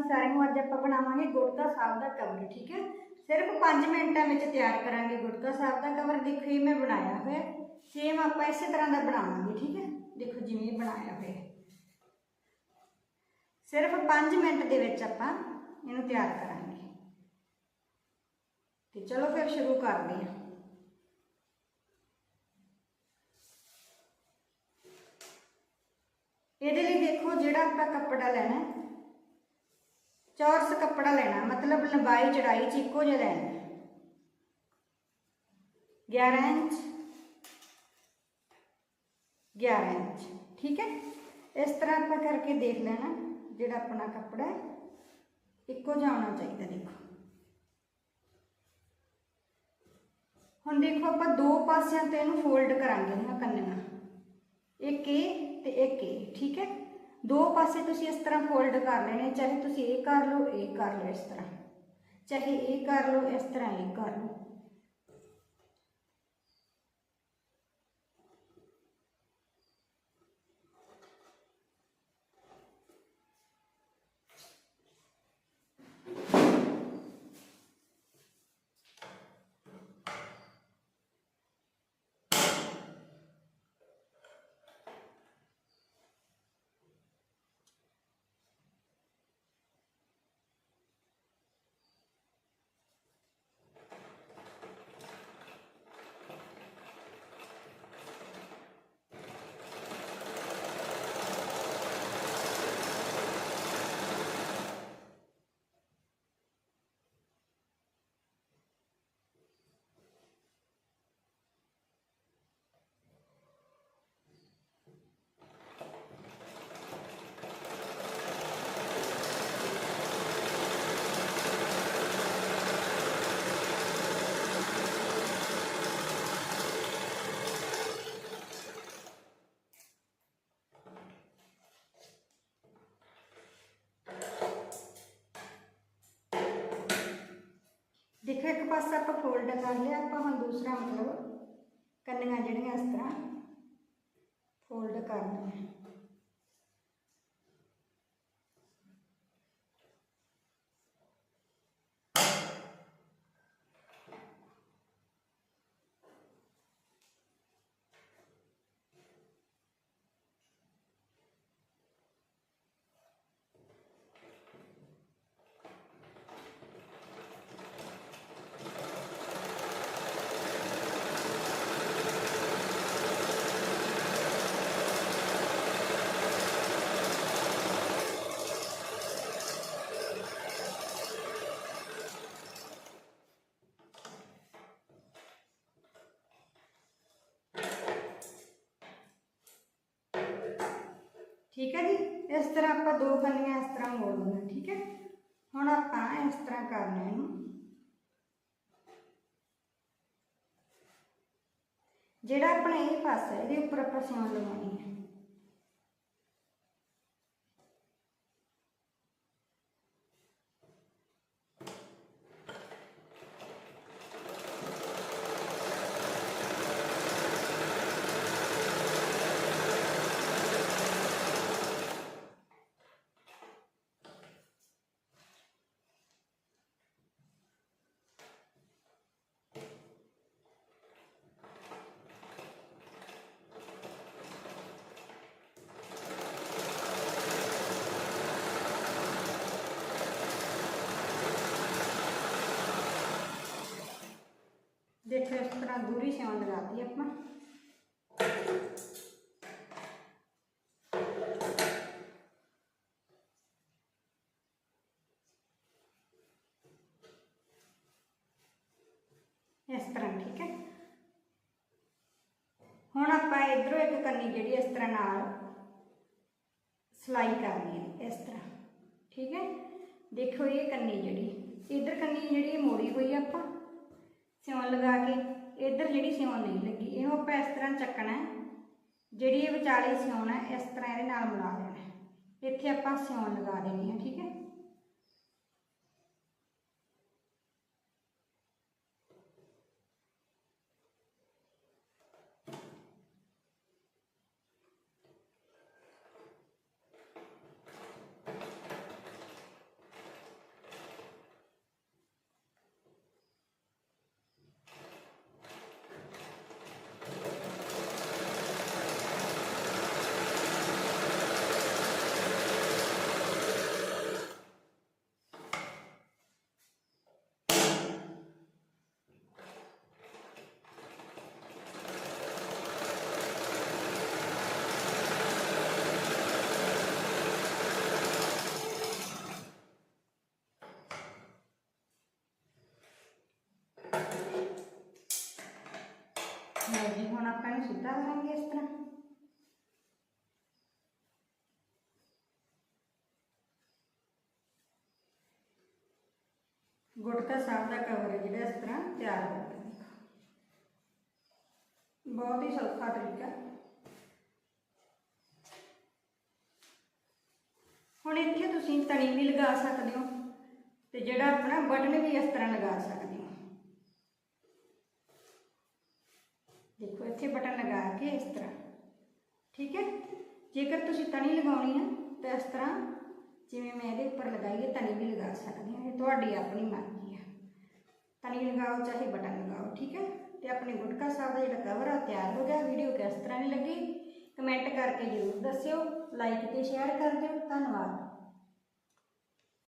ਜੀ ਸਾਰਿਆਂ ਨੂੰ ਅੱਜ ਆਪਾਂ ਬਣਾਵਾਂਗੇ ਗੁਟਕਾ ਸਾਹਿਬ ਦਾ ਕਵਰ ਠੀਕ ਹੈ ਸਿਰਫ 5 ਮਿੰਟਾਂ ਵਿੱਚ ਤਿਆਰ ਕਰਾਂਗੇ ਗੁਟਕਾ ਸਾਹਿਬ ਦਾ ਕਵਰ ਦੇਖੋ ਇਹ ਮੈਂ ਬਣਾਇਆ ਹੋਇਆ ਸੇਮ ਆਪਾਂ ਇਸੇ ਤਰ੍ਹਾਂ ਦਾ ਬਣਾਵਾਂਗੇ ਠੀਕ ਹੈ ਦੇਖੋ ਜਿਵੇਂ ਇਹ ਬਣਾਇਆ ਹੋਇਆ ਹੈ। ਸਿਰਫ 5 ਮਿੰਟ ਦੇ ਵਿੱਚ ਆਪਾਂ ਇਹਨੂੰ ਤਿਆਰ ਕਰਾਂਗੇ ਤੇ ਚਲੋ ਫਿਰ ਸ਼ੁਰੂ ਕਰਦੇ ਹਾਂ ਇਹਦੇ ਲਈ ਦੇਖੋ ਜਿਹੜਾ ਆਪਾਂ ਕੱਪੜਾ ਲੈਣਾ चौरस कपड़ा लेना मतलब लंबाई चढ़ाई इको जो लेना। ग्यारह इंच। ग्यारह इंच, ठीक है? इस तरह आप करके देख लेना जोड़ा अपना कपड़ा है। इको जहा होना चाहिए देखो। हम देखो, आप दो पासों तो इन फोल्ड करा कन्निया एक ए एक ए, ठीक है? ਦੋ ਪਾਸੇ ਤੁਸੀਂ ਇਸ ਤਰ੍ਹਾਂ ਫੋਲਡ ਕਰ ਲੈਣੇ, ਚਾਹੇ ਤੁਸੀਂ ਇਹ ਕਰ ਲਓ, ਇਹ ਕਰ ਲਓ ਇਸ ਤਰ੍ਹਾਂ। ਚਾਹੇ ਇਹ ਕਰ ਲਓ, ਇਸ ਤਰ੍ਹਾਂ ਇਹ ਕਰ ਲਓ। ਪਾਸਾ ਆਪਾਂ ਫੋਲਡ ਕਰ ਲਿਆ, ਆਪਾਂ ਹੁਣ ਦੂਸਰਾ ਮਤਲਬ ਕੰਨੀਆਂ ਜਿਹੜੀਆਂ ਇਸ ਤਰ੍ਹਾਂ ਫੋਲਡ ਕਰਨੀਆਂ ਠੀਕ ਹੈ ਜੀ ਇਸ ਤਰ੍ਹਾਂ ਆਪਾਂ ਦੋ ਕੰਨੀਆਂ ਇਸ ਤਰ੍ਹਾਂ ਮੋੜ ਲਈਆਂ ਠੀਕ ਹੈ ਹੁਣ ਆਪਾਂ ਇਸ ਤਰ੍ਹਾਂ ਕਰਨਾ ਇਹਨੂੰ ਜਿਹੜਾ ਆਪਣਾ ਇਹ ਪਾਸਾ ਹੈ, ਇਹਦੇ ਉੱਪਰ ਆਪਾਂ ਸਿਉਣ ਲਗਾਉਣੀ ਹੈ ਦੇਖੋ ਇਸ ਤਰ੍ਹਾਂ ਦੂਰੀ ਸਿਉਣ ਲਗਾਤੀ ਆਪਾਂ ਇਸ ਤਰ੍ਹਾਂ ਠੀਕ ਹੈ ਹੁਣ ਆਪਾਂ ਇਧਰੋਂ ਇੱਕ ਕੰਨੀ ਜਿਹੜੀ ਇਸ ਤਰ੍ਹਾਂ ਨਾਲ ਸਲਾਈ ਕਰਨੀ ਹੈ ਇਸ ਤਰ੍ਹਾਂ ਠੀਕ ਹੈ ਦੇਖੋ ਇਹ ਕੰਨੀ ਜਿਹੜੀ ਇਧਰ ਕੰਨੀ ਜਿਹੜੀ ਮੋੜੀ ਹੋਈ ਆ ਆਪਾਂ ਸਿਉਣ ਲਗਾ ਕੇ ਇੱਧਰ ਜਿਹੜੀ ਸਿਉਣ ਨਹੀਂ ਲੱਗੀ, ਇਹਨੂੰ ਆਪਾਂ ਇਸ ਤਰ੍ਹਾਂ ਚੱਕਣਾ ਹੈ। ਜਿਹੜੀ ਇਹ ਵਿਚਾਲੇ ਸਿਉਣਾ ਹੈ, ਇਸ ਤਰ੍ਹਾਂ ਇਹਦੇ ਨਾਲ ਮਿਲਾ ਦੇਣਾ ਇੱਥੇ ਆਪਾਂ ਸਿਉਣ ਲਗਾ ਦੇਣੀ ਹੈ, ਠੀਕ ਹੈ। ਲਓ ਜੀ ਹੁਣ ਆਪਾਂ ਇਹਨੂੰ ਸਿੱਧਾ ਕਰਾਂਗੇ ਇਸ ਤਰ੍ਹਾਂ ਗੁਟਕਾ ਸਾਹਿਬ ਦਾ ਕਵਰ ਹੈ ਜਿਹੜਾ ਇਸ ਤਰ੍ਹਾਂ ਤਿਆਰ ਹੋ ਗਿਆ ਦੇਖੋ ਬਹੁਤ ਹੀ ਸੌਖਾ ਤਰੀਕਾ ਹੁਣ ਇੱਥੇ ਤੁਸੀਂ ਤਣੀ ਵੀ ਲਗਾ ਸਕਦੇ ਹੋ ਤੇ ਜਿਹੜਾ ਆਪਣਾ ਬਟਨ ਵੀ ਇਸ ਤਰ੍ਹਾਂ ਲਗਾ ਸਕਦੇ ਦੇਖੋ ਇੱਥੇ ਬਟਨ ਲਗਾ ਕੇ ਇਸ ਤਰ੍ਹਾਂ ਠੀਕ ਹੈ ਜੇਕਰ ਤੁਸੀਂ ਤਣੀ ਲਗਾਉਣੀ ਹੈ ਤਾਂ ਇਸ ਤਰ੍ਹਾਂ ਜਿਵੇਂ ਮੈਂ ਇਹਦੇ ਉੱਪਰ ਲਗਾਈ ਹੈ ਤਣੀ ਵੀ ਲਗਾ ਸਕਦੇ ਹਾਂ ਇਹ ਤੁਹਾਡੀ ਆਪਣੀ ਮਰਜ਼ੀ ਹੈ ਤਣੀ ਲਗਾਓ ਚਾਹੇ ਬਟਨ ਲਗਾਓ ਠੀਕ ਹੈ ਤੇ ਆਪਣੇ ਗੁਟਕਾ ਸਾਹਿਬ ਦਾ ਜਿਹੜਾ ਕਵਰ ਆ ਉਹ ਤਿਆਰ ਹੋ ਗਿਆ ਵੀਡੀਓ ਕਿਸ ਤਰ੍ਹਾਂ ਦੀ ਲੱਗੀ ਕਮੈਂਟ ਕਰਕੇ ਜ਼ਰੂਰ ਦੱਸਿਓ ਲਾਈਕ ਤੇ ਸ਼ੇਅਰ ਕਰ ਦਿਓ ਧੰਨਵਾਦ